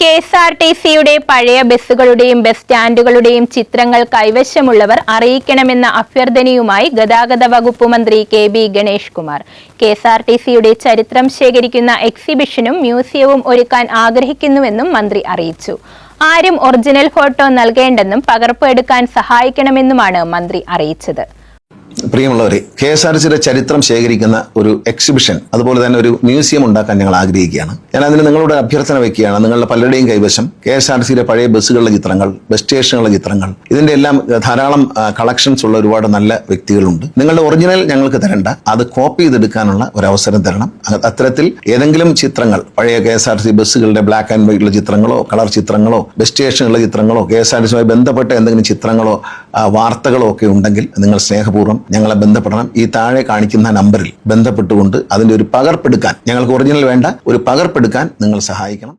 K S R T സിയുടെ പഴയ ബസ്സുകളുടെയും bus സ്റ്റാൻഡുകളുടെയും ചിത്രങ്ങൾ കൈവശമുള്ളവർ അറിയിക്കണമെന്ന അഭ്യർത്ഥനയുമായി ഗതാഗത വകുപ്പ് മന്ത്രി K B Ganesh Kumar. K S R T സിയുടെ ചരിത്രം ശേഖരിക്കുന്ന എക്സിബിഷനും മ്യൂസിയവും ഒരുക്കാൻ ആഗ്രഹിക്കുന്നുവെന്നും മന്ത്രി അറിയിച്ചു. ആരും ഒറിജിനൽ ഫോട്ടോ നൽകേണ്ടെന്നും പകർപ്പ് എടുക്കാൻ സഹായിക്കണമെന്നുമാണ് മന്ത്രി അറിയിച്ചത്. പ്രിയമുള്ളവരെ കെ എസ് ആർ സിയുടെ ചരിത്രം ശേഖരിക്കുന്ന ഒരു എക്സിബിഷൻ അതുപോലെ തന്നെ ഒരു മ്യൂസിയം ഉണ്ടാക്കാൻ ഞങ്ങൾ ആഗ്രഹിക്കുകയാണ്. ഞാൻ അതിന് നിങ്ങളുടെ അഭ്യർത്ഥന വെക്കുകയാണ് നിങ്ങളുടെ പലരുടെയും കൈവശം കെ എസ് ആർ സിയുടെ പഴയ ബസ്സുകളുടെ ചിത്രങ്ങൾ ബസ് സ്റ്റേഷനുകളുടെ ചിത്രങ്ങൾ. ഇതിന്റെ എല്ലാം ധാരാളം കളക്ഷൻസ് ഉള്ള ഒരുപാട് നല്ല വ്യക്തികളുണ്ട്. നിങ്ങളുടെ ഒറിജിനൽ ഞങ്ങൾക്ക് തരണ്ട. അത് കോപ്പി ചെയ്തെടുക്കാനുള്ള ഒരു അവസരം തരണം അത്തരത്തിൽ ഏതെങ്കിലും ചിത്രങ്ങൾ പഴയ കെ എസ് ആർ സി ബസ്സുകളുടെ ബ്ലാക്ക് ആൻഡ് വൈറ്റുള്ള ചിത്രങ്ങളോ കളർ ചിത്രങ്ങളോ ബസ് സ്റ്റേഷനുകളുടെ ചിത്രങ്ങളോ കെ എസ് ആർ സിയുമായി ബന്ധപ്പെട്ട എന്തെങ്കിലും ചിത്രങ്ങളോ വാർത്തകളോ ഒക്കെ ഉണ്ടെങ്കിൽ നിങ്ങൾ സ്നേഹപൂർവം ഞങ്ങളെ ബന്ധപ്പെടണം. ഈ താഴെ കാണിക്കുന്ന നമ്പറിൽ ബന്ധപ്പെട്ടുകൊണ്ട് അതിന്റെ ഒരു പകർപ്പെടുക്കാൻ ഞങ്ങൾക്ക് ഒറിജിനൽ വേണ്ട. ഒരു പകർപ്പെടുക്കാൻ നിങ്ങൾ സഹായിക്കണം.